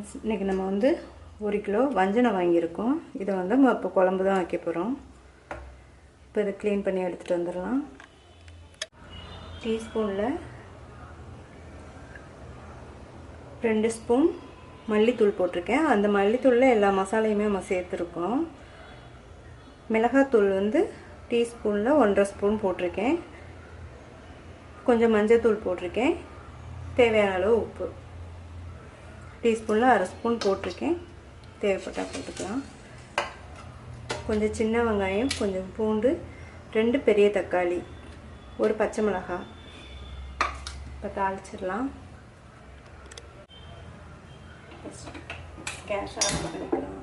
Friends இன்றைக்கி நம்ம வந்து ஒரு கிலோ வஞ்சனை வாங்கியிருக்கோம். இதை வந்து நம்ம இப்போ குழம்பு தான் வைக்க போகிறோம் இப்போ இதை க்ளீன் பண்ணி எடுத்துகிட்டு வந்துடலாம். டீஸ்பூனில் ரெண்டு ஸ்பூன் மல்லித்தூள் போட்டிருக்கேன். அந்த மல்லித்தூளில் எல்லா மசாலையுமே நம்ம சேர்த்துருக்கோம். மிளகாத்தூள் வந்து டீஸ்பூனில் ஒன்றரை ஸ்பூன் போட்டிருக்கேன். கொஞ்சம் மஞ்சள் தூள் போட்டிருக்கேன். தேவையான அளவு உப்பு. டீஸ்பூனில் அரை ஸ்பூன் போட்டிருக்கேன். தேவைப்பட்டால் போட்டுக்கலாம். கொஞ்சம் சின்ன வெங்காயம் கொஞ்சம் பூண்டு ரெண்டு பெரிய தக்காளி ஒரு பச்சை மிளகாய். இப்போ தாளிச்சிடலாம். கேஷ் ஆஃப் பண்ணிக்கலாம்.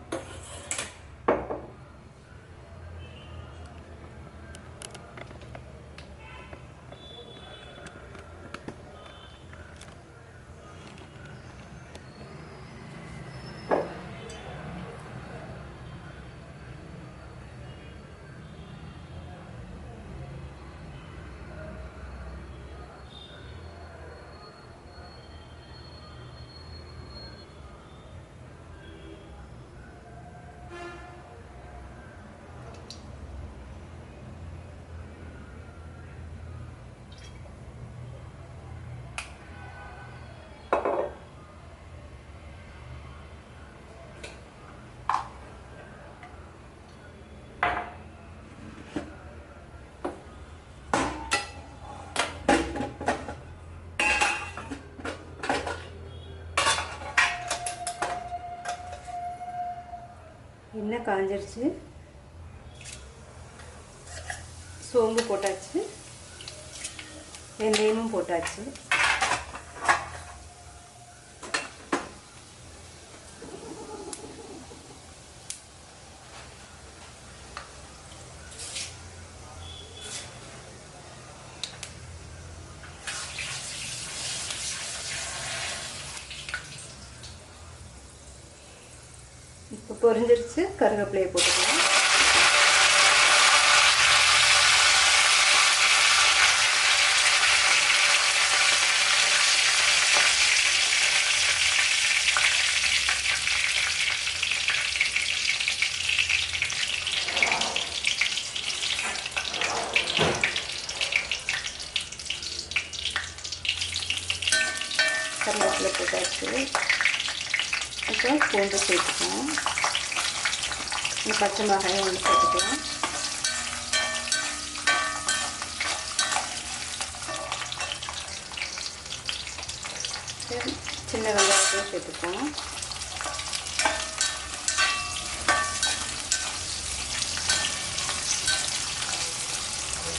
எண்ணெய் காஞ்சிருச்சு. சோம்பு போட்டாச்சு. வெந்தயமும் போட்டாச்சு. இப்போ பொரிஞ்சிருச்சு கருவேப்பிலையை போட்டுக்கலாம். கருவேப்பிலை போட்டாச்சு. அப்புறம் பூண்டு சேர்த்துக்கலாம் இந்த பச்சை மிளகாயும் வந்து சேர்த்துக்கலாம் சின்ன வெங்காயத்தையும் சேர்த்துக்கலாம்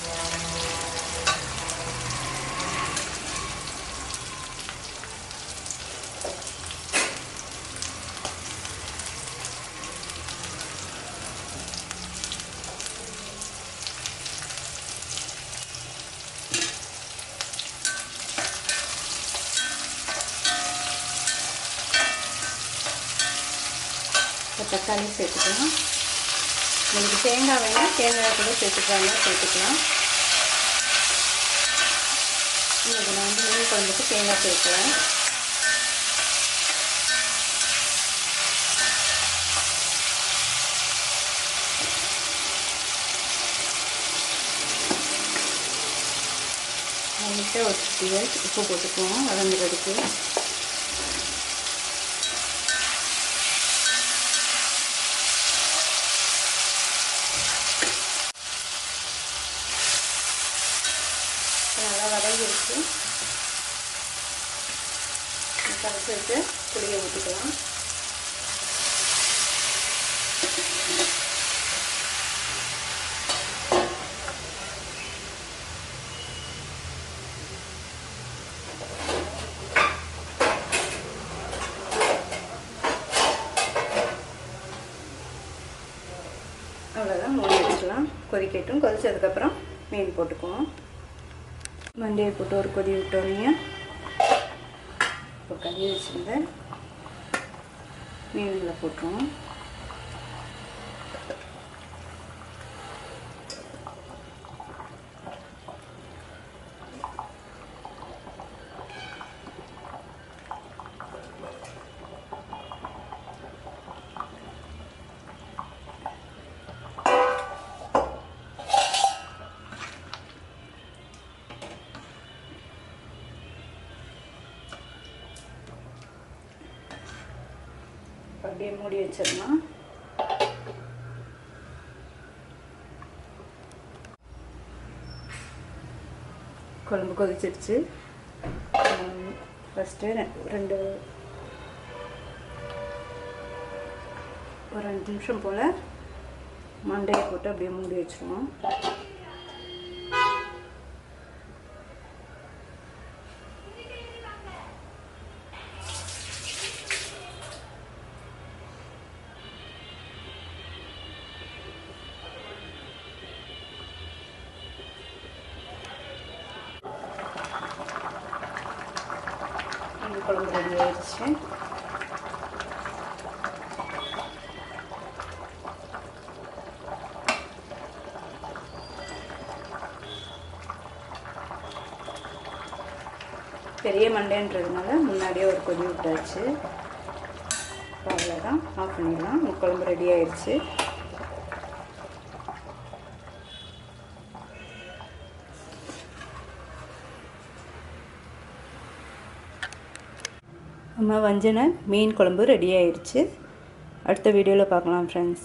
Thank you. இப்போ தக்காளி சேர்த்துக்கலாம். உங்களுக்கு தேங்காய் வேணால் தேங்காய் கூட சேர்த்துக்கலாம் சேர்த்துக்கலாம். இன்னைக்கு நான் வந்து மீன் குழம்புக்கு தேங்காய் சேர்க்கலாம் லைட்டாக ஒரு உப்பு போட்டுக்குவோம். நல்லா வதங்கிருச்சு கரைச்சி வச்சு புளியை ஊற்றிக்கலாம். அவ்வளோதான் மூடி வச்சுக்கலாம். கொதிக்கட்டும். கொதிச்சதுக்கப்புறம் மீன் போட்டுக்குவோம். மண்டையை போட்டு ஒரு கொதி விட்டோன்னே இப்போ கழுவி வச்சுருந்த மீன்களை போட்டுருவோம். அப்படியே மூடி வச்சிடலாம். குழம்பு கொதிச்சிருச்சு ஃபஸ்ட்டு ரெண்டு ஒரு ரெண்டு நிமிஷம் போல் மண்டையை போட்டு அப்படியே மூடி வச்சுருவோம். குழம்பு ரெடி ஆயிடுச்சு பெரிய மண்டைன்றதுனால முன்னாடியே ஒரு கொதி விட்டாச்சு. அவ்வளோதான் ஆஃப் பண்ணிடலாம். குழம்பு ரெடி ஆயிடுச்சு நம்ம வஞ்சனை மீன் குழம்பு ரெடி ஆயிடுச்சு அடுத்த வீடியோவில் பார்க்கலாம் ஃப்ரெண்ட்ஸ்